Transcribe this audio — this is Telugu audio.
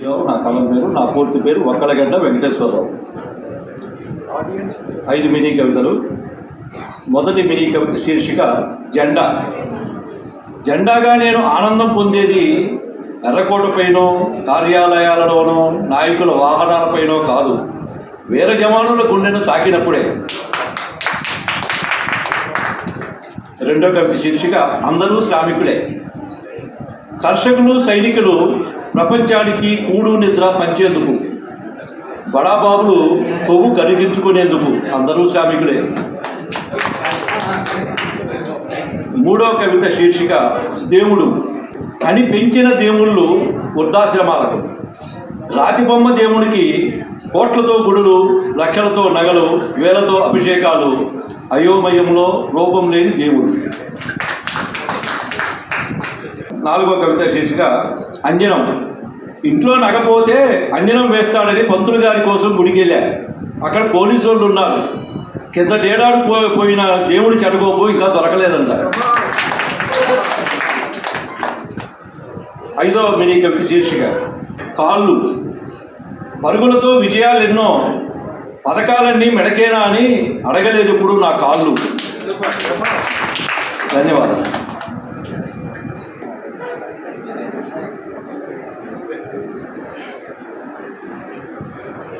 నా కలం పేరు నా పూర్తి పేరు ఒక్కడగడ్డ వెంకటేశ్వరరావు. ఐదు మినీ కవితలు. మొదటి మినీ కవిత శీర్షిక జెండా. జెండాగా నేను ఆనందం పొందేది ఎర్రకోటపైనో కార్యాలయాలలోనో నాయకుల వాహనాలపైనో కాదు. వేరే జమానుల గుండెను తాకినప్పుడే. రెండో కవిత శీర్షిక అందరూ శ్రామికులే. కర్షకులు సైనికులు ప్రపంచానికి కూడు నిద్ర పంచేందుకు. బడాబాబులు కొవ్వు కరిగించుకునేందుకు. అందరూ శ్రామికులే. మూడో కవిత శీర్షిక దేవుడు. కని పెంచిన దేవుళ్ళు వృద్ధాశ్రమాలకు. రాతి బొమ్మ దేవునికి కోట్లతో గుడులు లక్షలతో నగలు వేలతో అభిషేకాలు. అయోమయంలో రూపం లేని దేవుడు. నాలుగో కవిత శీర్షిక అంజనం. ఇంట్లో నగపోతే అంజనం వేస్తాడని పంతులు గారి కోసం గుడికెళ్ళా. అక్కడ పోలీసు వాళ్ళు ఉన్నారు. కింద పో పోయిన దేవుడి చెడగోపు ఇంకా దొరకలేదంట. ఐదో మినీ కవిత శీర్షిక కాళ్ళు. పరుగులతో విజయాలు ఎన్నో పథకాలన్నీ మెడకేనా అని అడగలేదు ఇప్పుడు నా కాళ్ళు. ధన్యవాదాలు. Thank you.